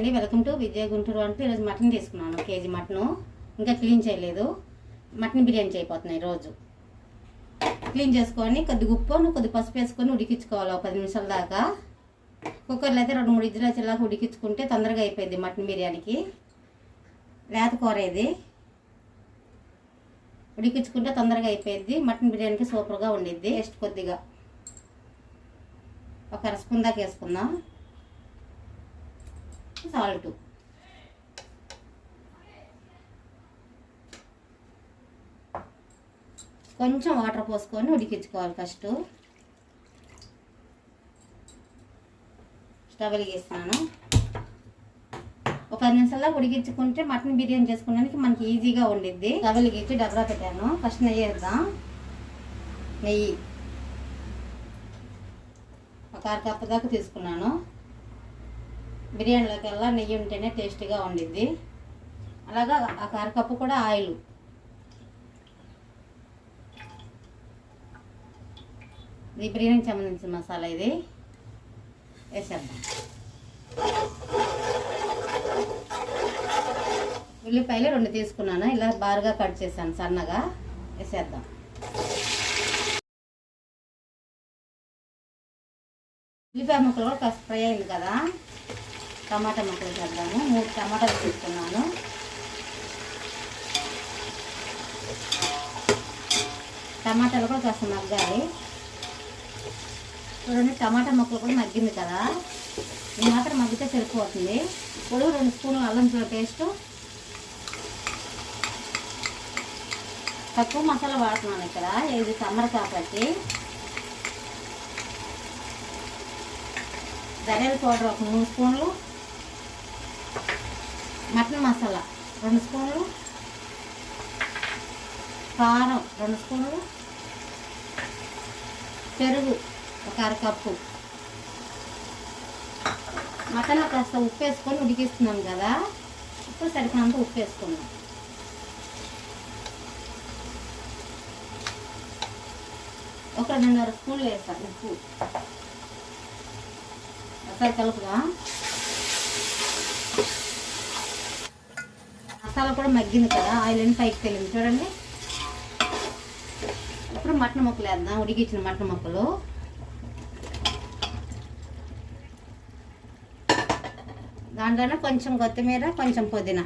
అండి welcome to విజయ గుంటూరు అంటే ఈరోజు మటన్ తీసుకున్నాను కేజీ మటను. ఇంకా క్లీన్ చేయలేదు. మటన్ బిర్యానీ చేయబోతున్నాయి రోజు క్లీన్ చేసుకొని కొద్ది ఉప్పును కొద్ది పసుపు వేసుకొని ఉడికించుకోవాలి ఒక పది నిమిషాల దాకా. కుక్కర్లో అయితే రెండు మూడు ఇజ్జల చిల్లాక ఉడికించుకుంటే తొందరగా అయిపోయింది మటన్ బిర్యానీకి. లేత కూర ఇది. ఉడికించుకుంటే తొందరగా అయిపోయింది. మటన్ బిర్యానీకి సూపర్గా ఉండిద్ది టేస్ట్ కొద్దిగా. ఒక అర స్పూన్ దాకా వేసుకుందాం. సాల్ట్. కొంచెం వాటర్ పోసుకొని ఉడికించుకోవాలి ఫస్ట్. స్టవ్ వెలిగిస్తున్నాను. ఒక పది నిమిషాల్లో ఉడికించుకుంటే మటన్ బిర్యానీ చేసుకోవడానికి మనకి ఈజీగా ఉండిద్ది. స్టవ్ వెలిగించి డబ్బా పెట్టాను. ఫస్ట్ నెయ్యి వేద్దాం. నెయ్యి. ఒక అర కప్పు దాకా తీసుకున్నాను. బిర్యానీలోకెల్లా నెయ్యి ఉంటేనే టేస్టీగా ఉండిద్ది. అలాగా ఒక అరకప్పు కూడా ఆయిల్. ఇది బిర్యానీకి సంబంధించిన మసాలా ఇది. వేసేద్దాం. ఉల్లిపాయలు రెండు తీసుకున్నాను. ఇలా బారుగా కట్ చేశాను సన్నగా. వేసేద్దాం. ఉల్లిపాయ ముక్కలు కూడా కాస్త ఫ్రై అయింది కదా. టమాటా ముక్కలు చేద్దాము మూడు టమాటాలు తీసుకున్నాను. టమాటాలు కూడా కాస్త మగ్గాలి. చూడండి టమాటా ముక్కలు కూడా మగ్గింది కదా. ఇది మాత్రం మగ్గితే సరిపోతుంది. ఇప్పుడు రెండు స్పూన్లు అల్లం పేస్ట్. తక్కువ మసాలా వాడుతున్నాను ఇక్కడ. ఇది సమ్మర్ కాబట్టి. ధనియాల పౌడర్ ఒక మూడు స్పూన్లు. మసాలా. రెండు స్పూన్లు కారం రెండు స్పూన్లు పెరుగు ఒక అరకప్పు. మసాలా కాస్త ఉప్పు వేసుకొని ఉడికిస్తున్నాం కదా ఇప్పుడు సరిపడంత ఉప్పు వేసుకున్నాం ఒక రెండున్నర స్పూన్లు వేస్తాను ఉప్పు. ఒకసారి కలుపుగా మసాలా కూడా మగ్గింది కదా ఆయిల్ అని పైకి తెలియదు చూడండి. ఇప్పుడు మటన్ ముక్కలు వేద్దాం ఉడికించిన మటన్ ముక్కలు. దాంట్లోనే కొంచెం కొత్తిమీర కొంచెం పుదీనా.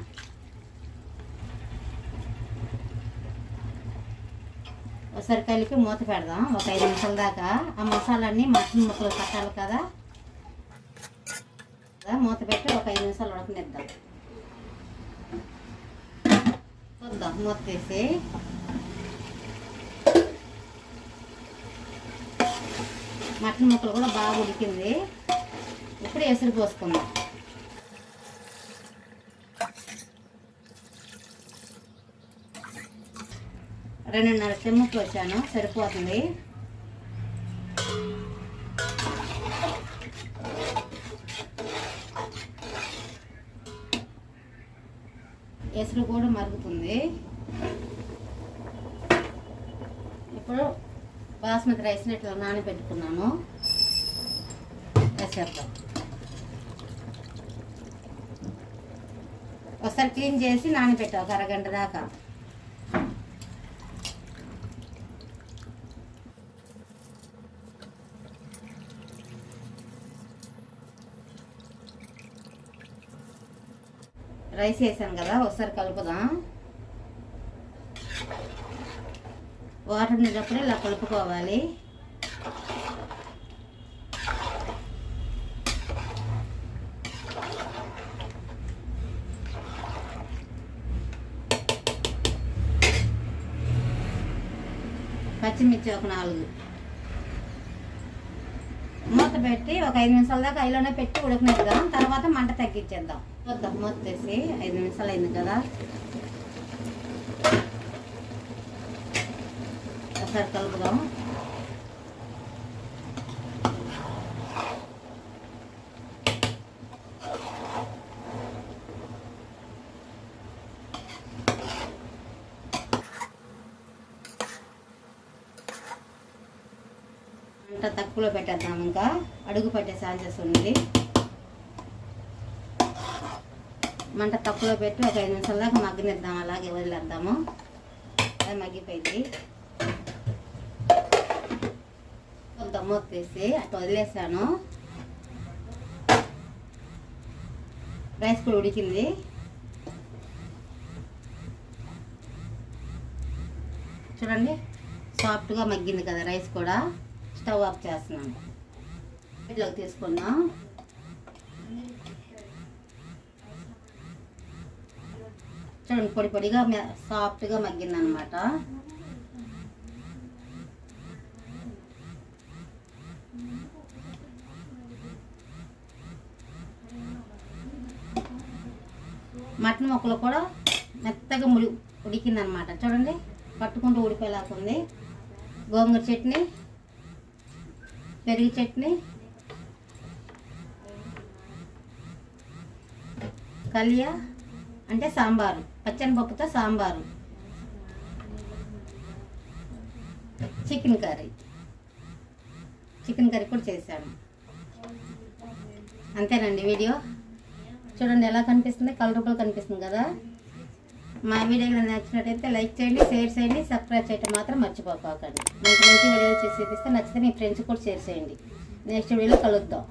ఒకసారి కలిపి మూత పెడదాం ఒక ఐదు నిమిషాల దాకా. ఆ మసాలాన్ని మటన్ ముక్కలు పట్టాలి కదా. మూత పెట్టి ఒక ఐదు నిమిషాలు ఉడకనిద్దాం. చూద్దాం మూత తీసి మటన్ ముక్కలు కూడా బాగా ఉడికింది ఇప్పుడు ఎసురు పోసుకుందాం రెండున్నర చెమ్ముకు వచ్చాను సరిపోతుంది ఎసురు కూడా మరుగుతుంది. ఇప్పుడు బాస్మతి రైస్ని ఇట్లా నానబెట్టుకున్నాను వేసేద్దాం. ఒకసారి క్లీన్ చేసి నానబెట్టావు అరగంట దాకా. రైస్ వేసాను కదా ఒకసారి కలుపుదాం. వాటర్ ఉండేటప్పుడు ఇలా కలుపుకోవాలి. పచ్చిమిర్చి ఒక నాలుగు. పెట్టి ఒక ఐదు నిమిషాల దాకా ఐలోనే పెట్టి ఉడకనిద్దాం తర్వాత మంట తగ్గించేద్దాం. చూద్దాం వచ్చేసి ఐదు నిమిషాలు అయింది కదా. ఒకసారి కలుపుదాం అంత తక్కువలో పెట్టేద్దాం ఇంకా. అడుగు పట్టే ఛాన్సెస్ ఉంది. మంట తక్కువలో పెట్టి ఒక ఐదు నిమిషాల దాకా మగ్గనిద్దాం. అలాగే వదిలేద్దాము. అది మగ్గిపోయింది. దమ్ము తీసి అట్లా వదిలేసాను. రైస్ కూడా ఉడికింది. చూడండి సాఫ్ట్గా మగ్గింది కదా రైస్ కూడా. స్టవ్ ఆఫ్ చేస్తున్నాను. ఇట్లోకి తీసుకుందాం చూడండి పొడి పొడిగా మె- సాఫ్ట్గా మగ్గింది అనమాట మటన్ మొక్కలు కూడా మెత్తగా ముడి ఉడికిందనమాట చూడండి పట్టుకుంటూ ఉడిపోయేలాగుంది గోంగూర చట్నీ. పెరుగు చట్నీ. కలియా అంటే సాంబారు పచ్చని పప్పుతో sambar. Chicken curry. Chicken curry కూడా చేశాను. అంతేనండి వీడియో. చూడండి ఎలా కనిపిస్తుంది కలర్ఫుల్ కనిపిస్తుంది కదా. మా వీడియో కనుక నచ్చినట్టయితే లైక్ చేయండి షేర్ చేయండి సబ్స్క్రైబ్ చేయడం మాత్రం మర్చిపోకండి మంచి మంచి వీడియోలు చేసి చూపిస్తే నచ్చితే మీ ఫ్రెండ్స్ కూడా షేర్ చేయండి. నెక్స్ట్ వీడియోలో కలుద్దాం.